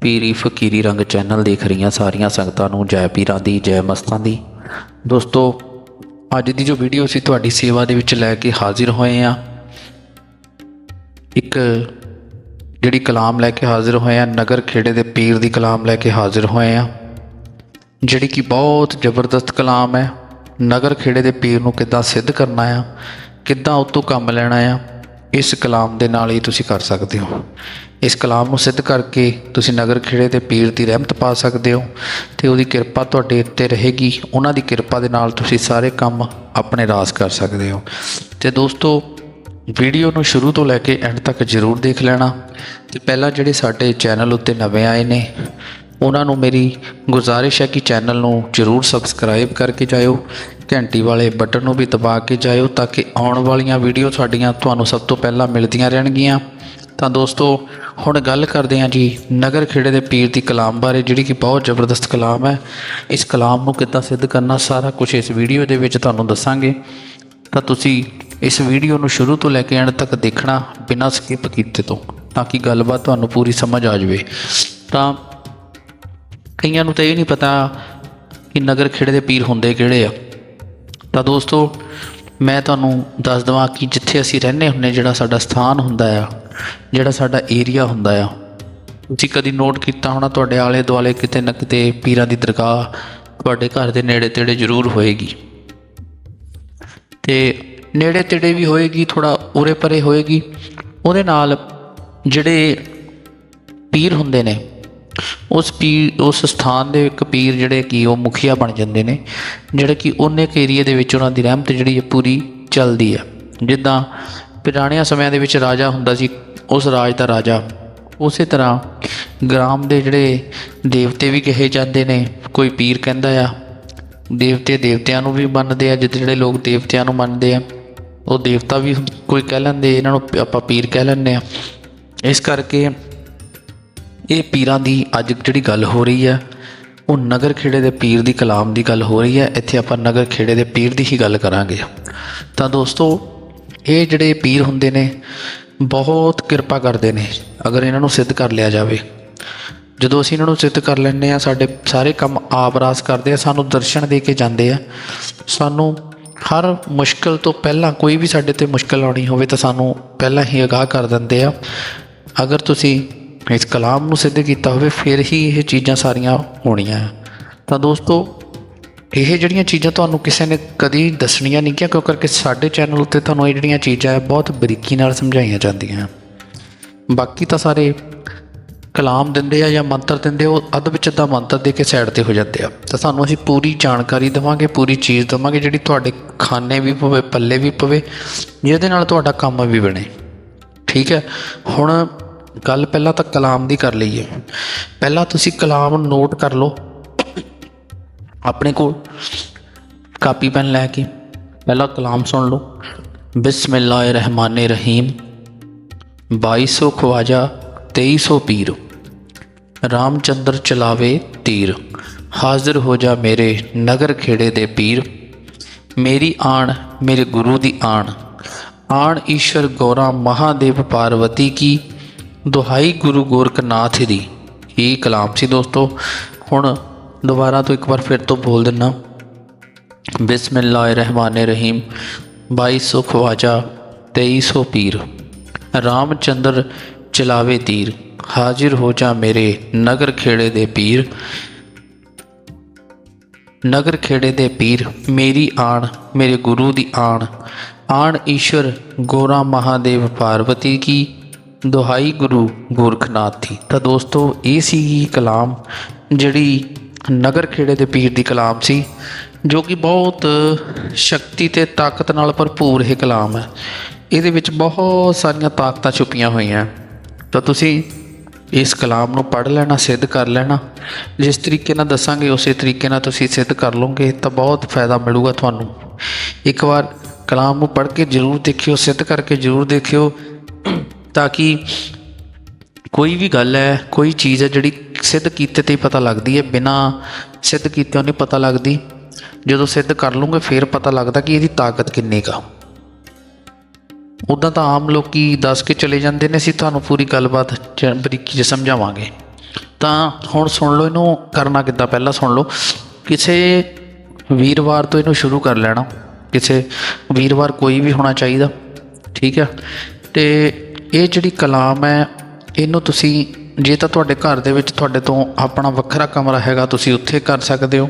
ਪੀਰੀ ਫਕੀਰੀ ਰੰਗ ਚੈਨਲ ਦੇਖ ਰਹੀਆਂ ਸਾਰੀਆਂ ਸੰਗਤਾਂ ਨੂੰ, ਜੈ ਪੀਰਾਂ ਦੀ, ਜੈ ਮਸਤਾਂ ਦੀ। ਦੋਸਤੋ, ਅੱਜ ਦੀ ਜੋ ਵੀਡੀਓ ਸੀ ਤੁਹਾਡੀ ਸੇਵਾ ਦੇ ਵਿੱਚ ਲੈ ਕੇ ਹਾਜ਼ਰ ਹੋਏ ਆ ਇੱਕ ਜਿਹੜੀ ਕਲਾਮ ਲੈ ਕੇ ਹਾਜ਼ਰ ਹੋਏ ਆ ਨਗਰ ਖੇੜੇ ਦੇ ਪੀਰ ਦੀ ਕਲਾਮ ਲੈ ਕੇ ਹਾਜ਼ਰ ਹੋਏ ਆ ਜਿਹੜੀ ਕਿ ਬਹੁਤ ਜ਼ਬਰਦਸਤ ਕਲਾਮ ਹੈ। ਨਗਰ ਖੇੜੇ ਦੇ ਪੀਰ ਨੂੰ ਕਿੱਦਾਂ ਸਿੱਧ ਕਰਨਾ ਆ ਕਿੱਦਾਂ ਉਹ ਕੰਮ ਲੈਣਾ ਆ, ਇਸ ਕਲਾਮ ਦੇ ਨਾਲ ਹੀ ਤੁਸੀਂ ਕਰ ਸਕਦੇ ਹੋ। ਇਸ ਕਲਾਮ ਨੂੰ ਸਿੱਧ ਕਰਕੇ ਤੁਸੀਂ ਨਗਰ ਖੇੜੇ ਦੇ ਪੀਰ ਦੀ ਰਹਿਮਤ ਪਾ ਸਕਦੇ ਹੋ ਤੇ ਉਹਦੀ ਕਿਰਪਾ ਤੁਹਾਡੇ ਉੱਤੇ ਰਹੇਗੀ। ਉਹਨਾਂ ਦੀ ਕਿਰਪਾ ਦੇ ਨਾਲ ਤੁਸੀਂ ਸਾਰੇ ਕੰਮ ਆਪਣੇ ਰਾਸ ਕਰ ਸਕਦੇ ਹੋ। ਤੇ ਦੋਸਤੋ, ਵੀਡੀਓ ਨੂੰ ਸ਼ੁਰੂ ਤੋਂ ਲੈ ਕੇ ਐਂਡ ਤੱਕ ਜ਼ਰੂਰ ਦੇਖ ਲੈਣਾ। ਤੇ ਪਹਿਲਾਂ ਜਿਹੜੇ ਸਾਡੇ ਚੈਨਲ ਉੱਤੇ ਨਵੇਂ ਆਏ ਨੇ, ਉਹਨਾਂ ਨੂੰ ਮੇਰੀ ਗੁਜ਼ਾਰਿਸ਼ ਹੈ ਕਿ ਚੈਨਲ ਨੂੰ ਜ਼ਰੂਰ ਸਬਸਕ੍ਰਾਈਬ ਕਰਕੇ ਜਾਇਓ। ਘੰਟੀ ਵਾਲੇ ਬਟਨ ਨੂੰ ਵੀ ਦਬਾ ਕੇ ਜਾਇਓ ਤਾਂ ਕਿ ਆਉਣ ਵਾਲੀਆਂ ਵੀਡੀਓ ਸਾਡੀਆਂ ਤੁਹਾਨੂੰ ਸਭ ਤੋਂ ਪਹਿਲਾਂ ਮਿਲਦੀਆਂ ਰਹਿਣਗੀਆਂ। ਤਾਂ ਦੋਸਤੋ, ਹੁਣ ਗੱਲ ਕਰਦੇ ਹਾਂ ਜੀ ਨਗਰ ਖੇੜੇ ਦੇ ਪੀਰ ਦੀ ਕਲਾਮ ਬਾਰੇ, ਜਿਹੜੀ ਕਿ ਬਹੁਤ ਜ਼ਬਰਦਸਤ ਕਲਾਮ ਹੈ। ਇਸ ਕਲਾਮ ਨੂੰ ਕਿੱਦਾਂ ਸਿੱਧ ਕਰਨਾ, ਸਾਰਾ ਕੁਝ ਇਸ ਵੀਡੀਓ ਦੇ ਵਿੱਚ ਤੁਹਾਨੂੰ ਦੱਸਾਂਗੇ। ਤਾਂ ਤੁਸੀਂ ਇਸ ਵੀਡੀਓ ਨੂੰ ਸ਼ੁਰੂ ਤੋਂ ਲੈ ਕੇ ਐਂਡ ਤੱਕ ਦੇਖਣਾ ਬਿਨਾਂ ਸਕਿਪ ਕੀਤੇ ਤੋਂ, ਤਾਂ ਕਿ ਗੱਲਬਾਤ ਤੁਹਾਨੂੰ ਪੂਰੀ ਸਮਝ ਆ ਜਾਵੇ। ਤਾਂ ਕਈਆਂ ਨੂੰ ਤਾਂ ਇਹ ਨਹੀਂ ਪਤਾ ਕਿ ਨਗਰ ਖੇੜੇ ਦੇ ਪੀਰ ਹੁੰਦੇ ਕਿਹੜੇ ਆ। ਤਾਂ ਦੋਸਤੋ, ਮੈਂ ਤੁਹਾਨੂੰ ਦੱਸ ਦਵਾਂ ਕਿ ਜਿੱਥੇ ਅਸੀਂ ਰਹਿੰਦੇ ਹੁੰਨੇ ਜਿਹੜਾ ਸਾਡਾ ਸਥਾਨ ਹੁੰਦਾ ਆ, ਜਿਹੜਾ ਸਾਡਾ ਏਰੀਆ ਹੁੰਦਾ ਆ ਤੁਸੀਂ ਕਦੀ ਨੋਟ ਕੀਤਾ ਹੋਣਾ, ਤੁਹਾਡੇ ਆਲੇ ਦੁਆਲੇ ਕਿਤੇ ਨਾ ਕਿਤੇ ਪੀਰਾਂ ਦੀ ਦਰਗਾਹ ਤੁਹਾਡੇ ਘਰ ਦੇ ਨੇੜੇ ਤੇੜੇ ਜ਼ਰੂਰ ਹੋਏਗੀ। ਤੇ ਨੇੜੇ ਤੇੜੇ ਵੀ ਹੋਏਗੀ ਥੋੜਾ ਉਰੇ ਪਰੇ ਹੋਏਗੀ, ਉਹਦੇ ਨਾਲ ਜਿਹੜੇ ਪੀਰ ਹੁੰਦੇ ਨੇ ਉਸ ਪੀਰ, ਉਸ ਸਥਾਨ ਦੇ ਇੱਕ ਪੀਰ ਜਿਹੜੇ ਕਿ ਉਹ ਮੁਖੀਆ ਬਣ ਜਾਂਦੇ ਨੇ, ਜਿਹੜੇ ਕਿ ਉਹਨੇ ਇੱਕ ਏਰੀਆ ਦੇ ਵਿੱਚ ਉਹਨਾਂ ਦੀ ਰਹਿਮਤ ਜਿਹੜੀ ਹੈ ਪੂਰੀ ਚੱਲਦੀ ਹੈ। ਜਿੱਦਾਂ ਪੁਰਾਣਿਆਂ ਸਮਿਆਂ ਦੇ ਵਿੱਚ ਰਾਜਾ ਹੁੰਦਾ ਸੀ, ਉਸ ਰਾਜ ਦਾ ਰਾਜਾ। ਉਸੇ ਤਰ੍ਹਾਂ ਗ੍ਰਾਮ ਦੇ ਜਿਹੜੇ ਦੇਵਤੇ ਵੀ ਕਹੇ ਜਾਂਦੇ ਨੇ, ਕੋਈ ਪੀਰ ਕਹਿੰਦਾ ਆ, ਦੇਵਤੇ ਦੇਵਤਿਆਂ ਨੂੰ ਵੀ ਮੰਨਦੇ ਆ, ਜਿੱਦ ਜਿਹੜੇ ਲੋਕ ਦੇਵਤਿਆਂ ਨੂੰ ਮੰਨਦੇ ਆ, ਉਹ ਦੇਵਤਾ ਵੀ ਕੋਈ ਕਹਿ ਲੈਂਦੇ, ਇਹਨਾਂ ਨੂੰ ਆਪਾਂ ਪੀਰ ਕਹਿ ਲੈਂਦੇ ਆ। ਇਸ ਕਰਕੇ ਇਹ ਪੀਰਾਂ ਦੀ ਅੱਜ ਜਿਹੜੀ ਗੱਲ ਹੋ ਰਹੀ ਹੈ, ਉਹ ਨਗਰ ਖੇੜੇ ਦੇ ਪੀਰ ਦੀ ਕਲਾਮ ਦੀ ਗੱਲ ਹੋ ਰਹੀ ਹੈ, ਇੱਥੇ ਆਪਾਂ ਨਗਰ ਖੇੜੇ ਦੇ ਪੀਰ ਦੀ ਹੀ ਗੱਲ ਕਰਾਂਗੇ। ਤਾਂ ਦੋਸਤੋ, ਇਹ ਜਿਹੜੇ ਪੀਰ ਹੁੰਦੇ ਨੇ, ਬਹੁਤ ਕਿਰਪਾ ਕਰਦੇ ਨੇ, ਅਗਰ ਇਹਨਾਂ ਨੂੰ ਸਿੱਧ ਕਰ ਲਿਆ ਜਾਵੇ। ਜਦੋਂ ਅਸੀਂ ਇਹਨਾਂ ਨੂੰ ਸਿੱਧ ਕਰ ਲੈਂਦੇ ਆ ਸਾਡੇ ਸਾਰੇ ਕੰਮ ਆਪ ਰਾਸ ਕਰਦੇ ਆ, ਸਾਨੂੰ ਦਰਸ਼ਨ ਦੇ ਕੇ ਜਾਂਦੇ ਆ, ਸਾਨੂੰ ਹਰ ਮੁਸ਼ਕਲ ਤੋਂ ਪਹਿਲਾਂ ਕੋਈ ਵੀ ਸਾਡੇ ਤੇ ਮੁਸ਼ਕਲ ਆਉਣੀ ਹੋਵੇ, ਤਾਂ ਸਾਨੂੰ ਪਹਿਲਾਂ ਹੀ ਅਗਾਹ ਕਰ ਦਿੰਦੇ ਆ। ਅਗਰ ਤੁਸੀਂ ਇਸ ਕਲਾਮ ਨੂੰ ਸਿੱਧ ਕੀਤਾ ਹੋਵੇ ਫਿਰ ਹੀ ਇਹ ਚੀਜ਼ਾਂ ਸਾਰੀਆਂ ਹੋਣੀਆਂ। ਤਾਂ ਦੋਸਤੋ ਇਹ ਜਿਹੜੀਆਂ ਚੀਜ਼ਾਂ ਤੁਹਾਨੂੰ ਕਿਸੇ ਨੇ ਕਦੀ ਦੱਸਣੀਆਂ ਨਹੀਂ ਕਿਉਂ ਕਰਕੇ ਸਾਡੇ ਚੈਨਲ ਉੱਤੇ ਤੁਹਾਨੂੰ ਇਹ ਜਿਹੜੀਆਂ ਚੀਜ਼ਾਂ ਹੈ ਬਹੁਤ ਬਰੀਕੀ ਨਾਲ ਸਮਝਾਈਆਂ ਜਾਂਦੀਆਂ। ਬਾਕੀ ਤਾਂ ਸਾਰੇ ਕਲਾਮ ਦਿੰਦੇ ਆ ਜਾਂ ਮੰਤਰ ਦਿੰਦੇ ਆ, ਉਹ ਅੱਧ ਵਿੱਚ ਅੱਧਾ ਮੰਤਰ ਦੇ ਕੇ ਸਾਈਡ ਤੇ ਹੋ ਜਾਂਦੇ ਆ। ਤਾਂ ਸਾਨੂੰ ਅਸੀਂ ਪੂਰੀ ਜਾਣਕਾਰੀ ਦੇਵਾਂਗੇ ਪੂਰੀ ਚੀਜ਼ ਦੇਵਾਂਗੇ ਜਿਹੜੀ ਤੁਹਾਡੇ ਖਾਨੇ ਵੀ ਪਵੇ ਪੱਲੇ ਵੀ ਪਵੇ ਜਿਹਦੇ ਨਾਲ ਤੁਹਾਡਾ ਕੰਮ ਵੀ ਬਣੇ। ਠੀਕ ਹੈ? ਹੁਣ ਗੱਲ ਪਹਿਲਾਂ ਤਾਂ ਕਲਾਮ ਦੀ ਕਰ ਲਈਏ। ਪਹਿਲਾਂ ਤੁਸੀਂ ਕਲਾਮ ਨੋਟ ਕਰ ਲਓ। ਆਪਣੇ ਕੋਲ ਕਾਪੀ ਪੈਨ ਲੈ ਕੇ ਪਹਿਲਾ ਕਲਾਮ ਸੁਣ ਲਓ। ਬਿਸਮਿਲ੍ਲਾਹਿਰ ਰਹਿਮਾਨਿਰ ਰਹੀਮ 2200 ਖਵਾਜਾ 2300 ਪੀਰ। ਰਾਮਚੰਦਰ ਚਲਾਵੇ ਤੀਰ। ਹਾਜ਼ਰ ਹੋ ਜਾ ਮੇਰੇ ਨਗਰ ਖੇੜੇ ਦੇ ਪੀਰ। ਮੇਰੀ ਆਣ ਮੇਰੇ ਗੁਰੂ ਦੀ ਆਣ। ਆਣ ਈਸ਼ਰ ਗੌਰਾ ਮਹਾਦੇਵ ਪਾਰਵਤੀ ਕੀ ਦੁਹਾਈ ਗੁਰੂ ਗੋਰਖਨਾਥ ਦੀ ਇਹ ਕਲਾਮ ਸੀ ਦੋਸਤੋ? ਹੁਣ ਦੁਬਾਰਾ ਤੋਂ ਇੱਕ ਵਾਰ ਫਿਰ ਤੋਂ ਬੋਲ ਦਿੰਨਾ। ਬਿਸਮਿਲ੍ਲਾਹਿਰ ਰਹਿਮਾਨਿਰ ਰਹੀਮ 2200 ਖਵਾਜਾ 2300 ਪੀਰ। ਰਾਮਚੰਦਰ ਚਲਾਵੇ ਤੀਰ, ਹਾਜ਼ਰ ਹੋ ਜਾ ਮੇਰੇ ਨਗਰ ਖੇੜੇ ਦੇ ਪੀਰ। ਨਗਰ ਖੇੜੇ ਦੇ ਪੀਰ, ਮੇਰੀ ਆਣ, ਮੇਰੇ ਗੁਰੂ ਦੀ ਆਣ। ਆਣ ਈਸ਼ਰ, ਗੋਰਾ ਮਹਾਦੇਵ ਪਾਰਵਤੀ ਕੀ ਦੁਹਾਈ ਗੁਰੂ ਗੋਰਖਨਾਥ ਦੀ ਤਾਂ ਦੋਸਤੋ, ਇਹ ਸੀਗੀ ਕਲਾਮ, ਜਿਹੜੀ ਨਗਰ ਖੇੜੇ ਦੇ ਪੀਰ ਦੀ ਕਲਾਮ ਸੀ, ਜੋ ਕਿ ਬਹੁਤ ਸ਼ਕਤੀ ਤੇ ਤਾਕਤ ਨਾਲ ਭਰਪੂਰ ਇਹ ਕਲਾਮ ਹੈ। ਇਹਦੇ ਵਿੱਚ ਬਹੁਤ ਸਾਰੀਆਂ ਤਾਕਤਾਂ ਛੁਪੀਆਂ ਹੋਈਆਂ। ਤਾਂ ਤੁਸੀਂ ਇਸ ਕਲਾਮ ਨੂੰ ਪੜ੍ਹ ਲੈਣਾ, ਸਿੱਧ ਕਰ ਲੈਣਾ। ਜਿਸ ਤਰੀਕੇ ਨਾਲ ਦੱਸਾਂਗੇ, ਉਸੇ ਤਰੀਕੇ ਨਾਲ ਤੁਸੀਂ ਸਿੱਧ ਕਰ ਲਓਗੇ, ਤਾਂ ਬਹੁਤ ਫਾਇਦਾ ਮਿਲੂਗਾ ਤੁਹਾਨੂੰ। ਇੱਕ ਵਾਰ ਕਲਾਮ ਨੂੰ ਪੜ੍ਹ ਕੇ ਜ਼ਰੂਰ ਦੇਖਿਓ, ਸਿੱਧ ਕਰਕੇ ਜ਼ਰੂਰ ਦੇਖਿਓ। ਤਾਂ ਕਿ ਕੋਈ ਵੀ ਗੱਲ ਹੈ, ਕੋਈ ਚੀਜ਼ ਹੈ ਜਿਹੜੀ ਸਿੱਧ ਕੀਤੇ ਤੇ ਹੀ ਪਤਾ ਲੱਗਦੀ ਹੈ, ਬਿਨਾ ਸਿੱਧ ਕੀਤੇ ਨਹੀਂ ਪਤਾ ਲੱਗਦੀ। ਜਦੋਂ ਸਿੱਧ ਕਰ ਲੂੰਗੇ, ਫਿਰ ਪਤਾ ਲੱਗਦਾ ਕਿ ਇਹਦੀ ਤਾਕਤ ਕਿੰਨੀ ਕਾ ਉਦਾਂ ਤਾਂ ਆਮ ਲੋਕੀ ਦੱਸ ਕੇ ਚਲੇ ਜਾਂਦੇ ਨੇ, ਅਸੀਂ ਤੁਹਾਨੂੰ ਪੂਰੀ ਗੱਲਬਾਤ ਚ- ਬਰੀਕੀ 'ਚ ਸਮਝਾਵਾਂਗੇ। ਤਾਂ ਹੁਣ ਸੁਣ ਲਓ, ਇਹਨੂੰ ਕਰਨਾ ਕਿੱਦਾਂ? ਪਹਿਲਾਂ ਸੁਣ ਲਓ, ਕਿਸੇ ਵੀਰਵਾਰ ਤੋਂ ਇਹਨੂੰ ਸ਼ੁਰੂ ਕਰ ਲੈਣਾ। ਕਿਸੇ ਵੀਰਵਾਰ ਕੋਈ ਵੀ ਹੋਣਾ ਚਾਹੀਦਾ, ਠੀਕ ਹੈ? ਤੇ ਇਹ ਜਿਹੜੀ ਕਲਾਮ ਹੈ, ਇਹਨੂੰ ਤੁਸੀਂ, ਜੇ ਤਾਂ ਤੁਹਾਡੇ ਘਰ ਦੇ ਵਿੱਚ ਤੁਹਾਡੇ ਤੋਂ ਆਪਣਾ ਵੱਖਰਾ ਕਮਰਾ ਹੈਗਾ, ਤੁਸੀਂ ਉੱਥੇ ਕਰ ਸਕਦੇ ਹੋ।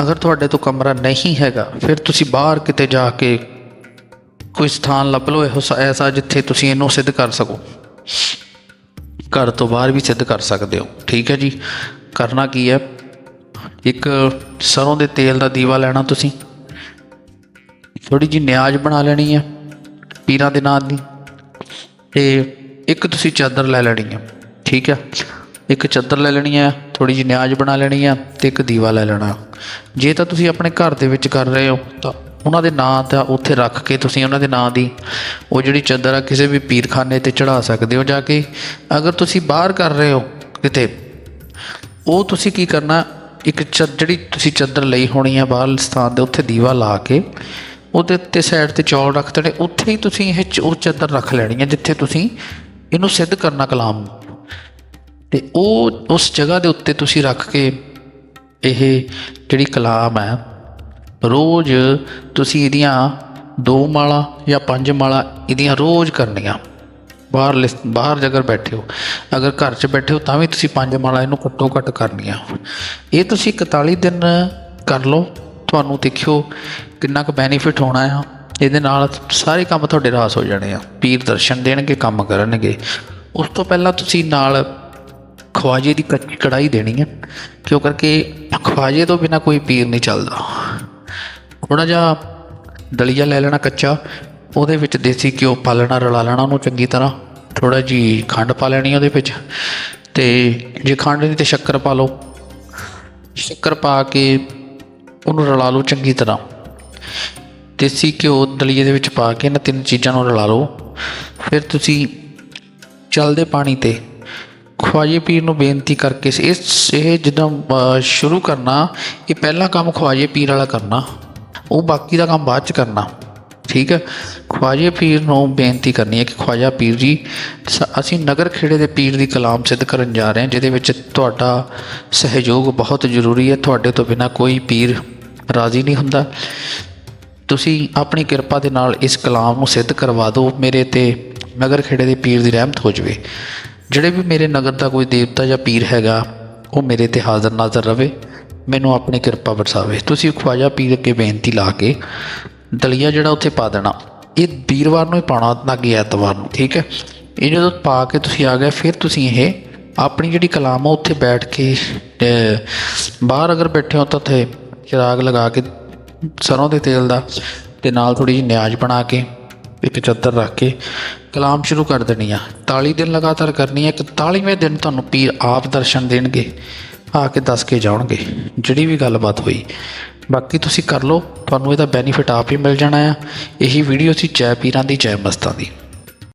ਅਗਰ ਤੁਹਾਡੇ ਤੋਂ ਕਮਰਾ ਨਹੀਂ ਹੈਗਾ, ਫਿਰ ਤੁਸੀਂ ਬਾਹਰ ਕਿਤੇ ਜਾ ਕੇ ਕੋਈ ਸਥਾਨ ਲੱਭ ਲਓ, ਇਹੋ ਸ- ਐਸਾ ਜਿੱਥੇ ਤੁਸੀਂ ਇਹਨੂੰ ਸਿੱਧ ਕਰ ਸਕੋ। ਘਰ ਤੋਂ ਬਾਹਰ ਵੀ ਸਿੱਧ ਕਰ ਸਕਦੇ ਹੋ। ਠੀਕ ਹੈ ਜੀ? ਕਰਨਾ ਕੀ ਹੈ? ਇੱਕ ਸਰੋਂ ਦੇ ਤੇਲ ਦਾ ਦੀਵਾ ਲੈਣਾ ਤੁਸੀਂ। ਥੋੜੀ ਜੀ ਨਿਆਜ਼ ਬਣਾ ਲੈਣੀ ਹੈ, ਪੀਰਾਂ ਦੇ ਨਾਂ ਦੀ। ਤੇ ਇੱਕ ਤੁਸੀਂ ਚਾਦਰ ਲੈ ਲੈਣੀ ਆ, ਠੀਕ ਆ? ਇੱਕ ਚਾਦਰ ਲੈ ਲੈਣੀ ਹੈ ਥੋੜੀ ਜਿਹੀ ਨਿਆਜ਼ ਬਣਾ ਲੈਣੀ ਆ ਤੇ ਇੱਕ ਦੀਵਾ ਲੈ ਲੈਣਾ। ਜੇ ਤਾਂ ਤੁਸੀਂ ਆਪਣੇ ਘਰ ਦੇ ਵਿੱਚ ਕਰ ਰਹੇ ਹੋ, ਤਾਂ ਉਹਨਾਂ ਦੇ ਨਾਂ ਤਾਂ ਉੱਥੇ ਰੱਖ ਕੇ ਤੁਸੀਂ ਉਹਨਾਂ ਦੇ ਨਾਂ ਦੀ ਉਹ ਜਿਹੜੀ ਚਾਦਰ ਆ ਕਿਸੇ ਵੀ ਪੀਰਖਾਨੇ ਤੇ ਚੜਾ ਸਕਦੇ ਹੋ ਜਾ ਕੇ। ਅਗਰ ਤੁਸੀਂ ਬਾਹਰ ਕਰ ਰਹੇ ਹੋ ਕਿਤੇ, ਉਹ ਤੁਸੀਂ ਕੀ ਕਰਨਾ, ਇੱਕ ਚ ਜਿਹੜੀ ਤੁਸੀਂ ਚਾਦਰ ਲਈ ਹੋਣੀ ਆ ਬਾਹਰ ਸਥਾਨ ਦੇ ਉੱਥੇ ਦੀਵਾ ਲਾ ਕੇ ਉਹਦੇ ਉੱਤੇ ਸਾਈਡ ਤੇ ਚੌਲ ਰੱਖ ਦੇਣੇ। ਉੱਥੇ ਹੀ ਤੁਸੀਂ ਇਹ ਚ- ਉਹ ਚਾਦਰ ਰੱਖ ਲੈਣੀ ਹੈ, ਜਿੱਥੇ ਤੁਸੀਂ ਇਹਨੂੰ ਸਿੱਧ ਕਰਨਾ ਕਲਾਮ ਨੂੰ। ਤੇ ਉਹ ਉਸ ਜਗ੍ਹਾ ਦੇ ਉੱਤੇ ਤੁਸੀਂ ਰੱਖ ਕੇ ਇਹ ਜਿਹੜੀ ਕਲਾਮ ਹੈ, ਰੋਜ਼ ਤੁਸੀਂ ਇਹਦੀਆਂ ਦੋ ਮਾਲਾ ਜਾਂ ਪੰਜ ਮਾਲਾ ਇਹਦੀਆਂ ਰੋਜ਼ ਕਰਨੀਆਂ। ਬਾਹਰ ਲਿਸ- ਬਾਹਰ ਜੇਕਰ ਬੈਠੇ ਹੋ। ਅਗਰ ਘਰ 'ਚ ਬੈਠੇ ਹੋ ਤਾਂ ਵੀ ਤੁਸੀਂ ਪੰਜ ਮਾਲਾ ਇਹਨੂੰ ਘੱਟੋ ਘੱਟ ਕਰਨੀਆਂ। ਇਹ ਤੁਸੀਂ 41 ਦਿਨ ਕਰ ਲਓ। ਤੁਹਾਨੂੰ ਦੇਖਿਓ ਕਿੰਨਾ ਕੁ ਬੈਨੀਫਿਟ ਹੋਣਾ ਆ। ਇਹਦੇ ਨਾਲ ਸਾਰੇ ਕੰਮ ਤੁਹਾਡੇ ਰਾਸ ਹੋ ਜਾਣੇ ਆ। ਪੀਰ ਦਰਸ਼ਨ ਦੇਣਗੇ, ਕੰਮ ਕਰਨਗੇ। ਉਸ ਤੋਂ ਪਹਿਲਾਂ ਤੁਸੀਂ ਨਾਲ ਖਵਾਜੇ ਦੀ ਕੱਚੀ ਕੜਾਈ ਦੇਣੀ ਹੈ ਕਿਉਂ ਕਰਕੇ ਖਵਾਜੇ ਤੋਂ ਬਿਨਾ ਕੋਈ ਪੀਰ ਨਹੀਂ ਚੱਲਦਾ। ਥੋੜਾ ਜਿਹਾ ਦਲੀਆ ਲੈ ਲੈਣਾ ਕੱਚਾ। ਉਹਦੇ ਵਿੱਚ ਦੇਸੀ ਘਿਓ ਪਾ ਲੈਣਾ, ਰਲਾ ਲੈਣਾ ਉਹਨੂੰ ਚੰਗੀ ਤਰ੍ਹਾਂ। ਥੋੜਾ ਜੀ ਖੰਡ ਪਾ ਲੈਣੀ ਉਹਦੇ ਵਿੱਚ। ਤੇ ਜੇ ਖੰਡ ਨਹੀਂ ਤੇ ਸ਼ੱਕਰ ਪਾ ਲਓ। ਸ਼ੱਕਰ ਪਾ ਕੇ ਉਹਨੂੰ ਰਲਾ ਲਓ ਚੰਗੀ ਤਰ੍ਹਾਂ। ਦੇਸੀ ਘਿਓ ਦਲੀਏ ਦੇ ਵਿੱਚ ਪਾ ਕੇ ਇਹਨਾਂ ਤਿੰਨ ਚੀਜ਼ਾਂ ਨੂੰ ਰਲਾ ਲਓ। ਫਿਰ ਤੁਸੀਂ ਚੱਲਦੇ ਪਾਣੀ ਤੇ ਖਵਾਜੇ ਪੀਰ ਨੂੰ ਬੇਨਤੀ ਕਰਕੇ। ਇਸ, ਇਹ ਜਦੋਂ ਸ਼ੁਰੂ ਕਰਨਾ, ਇਹ ਪਹਿਲਾ ਕੰਮ ਖਵਾਜੇ ਪੀਰ ਵਾਲਾ ਕਰਨਾ। ਉਹ ਬਾਕੀ ਦਾ ਕੰਮ ਬਾਅਦ ਚ ਕਰਨਾ। ਠੀਕ ਹੈ? ਖਵਾਜੇ ਪੀਰ ਨੂੰ ਬੇਨਤੀ ਕਰਨੀ ਹੈ ਕਿ ਖਵਾਜਾ ਪੀਰ ਜੀ, ਸ- ਅਸੀਂ ਨਗਰ ਖੇੜੇ ਦੇ ਪੀਰ ਦੀ ਕਲਾਮ ਸਿੱਧ ਕਰਨ ਜਾ ਰਹੇ ਹਾਂ, ਜਿਹਦੇ ਵਿੱਚ ਤੁਹਾਡਾ ਸਹਿਯੋਗ ਬਹੁਤ ਜ਼ਰੂਰੀ ਹੈ। ਤੁਹਾਡੇ ਤੋਂ ਬਿਨਾ ਕੋਈ ਪੀਰ ਰਾਜ਼ੀ ਨਹੀਂ ਹੁੰਦਾ। ਤੁਸੀਂ ਆਪਣੀ ਕਿਰਪਾ ਦੇ ਨਾਲ ਇਸ ਕਲਾਮ ਨੂੰ ਸਿੱਧ ਕਰਵਾ ਦਿਓ, ਮੇਰੇ ਤੇ ਨਗਰ ਖੇੜੇ ਦੇ ਪੀਰ ਦੀ ਰਹਿਮਤ ਹੋ ਜਾਵੇ। ਜਿਹੜੇ ਵੀ ਮੇਰੇ ਨਗਰ ਦਾ ਕੋਈ ਦੇਵਤਾ ਜਾਂ ਪੀਰ ਹੈਗਾ, ਉਹ ਮੇਰੇ ਤੇ ਹਾਜ਼ਰ ਨਾਜ਼ਰ ਰਵੇ, ਮੈਨੂੰ ਆਪਣੀ ਕਿਰਪਾ ਵਰਸਾਵੇ। ਤੁਸੀਂ ਖਵਾਜਾ ਪੀਰ ਅੱਗੇ ਬੇਨਤੀ ਲਾ ਕੇ ਦਲੀਆ ਜਿਹੜਾ ਉੱਥੇ ਪਾ ਦੇਣਾ, ਇਹ ਵੀਰਵਾਰ ਨੂੰ ਹੀ ਪਾਉਣਾ, ਨਾ ਕਿ ਐਤਵਾਰ ਨੂੰ, ਠੀਕ ਹੈ? ਇਹ ਜਦੋਂ ਪਾ ਕੇ ਤੁਸੀਂ ਆ ਗਏ, ਫਿਰ ਤੁਸੀਂ ਇਹ ਆਪਣੀ ਜਿਹੜੀ ਕਲਾਮ ਆ, ਉੱਥੇ ਬੈਠ ਕੇ ਬਾਹਰ ਅਗਰ ਬੈਠੇ ਹੋ ਤਾਂ ਉੱਥੇ ਚਿਰਾਗ ਲਗਾ ਕੇ ਸਰੋਂ ਦੇ ਤੇਲ ਦਾ ਤੇ ਨਾਲ ਥੋੜੀ ਜਿਹੀ ਨਿਆਜ਼ ਬਣਾ ਕੇ, ਇੱਕ ਚੱਦਰ ਰੱਖ ਕੇ ਕਲਾਮ ਸ਼ੁਰੂ ਕਰ ਦੇਣੀ ਆ। 41 ਦਿਨ ਲਗਾਤਾਰ ਕਰਨੀ ਹੈ 41ਵੇਂ ਦਿਨ ਤੁਹਾਨੂੰ ਪੀਰ ਆਪ ਦਰਸ਼ਨ ਦੇਣਗੇ, ਆ ਕੇ ਦੱਸ ਕੇ ਜਾਣਗੇ ਜਿਹੜੀ ਵੀ ਗੱਲਬਾਤ ਹੋਈ। ਬਾਕੀ ਤੁਸੀਂ ਕਰ ਲਓ, ਤੁਹਾਨੂੰ ਇਹਦਾ ਬੈਨੀਫਿਟ ਆਪ ਹੀ ਮਿਲ ਜਾਣਾ ਆ। ਇਹੀ ਵੀਡੀਓ ਸੀ ਜੈ ਪੀਰਾਂ ਦੀ, ਜੈ ਮਸਤਾਂ ਦੀ।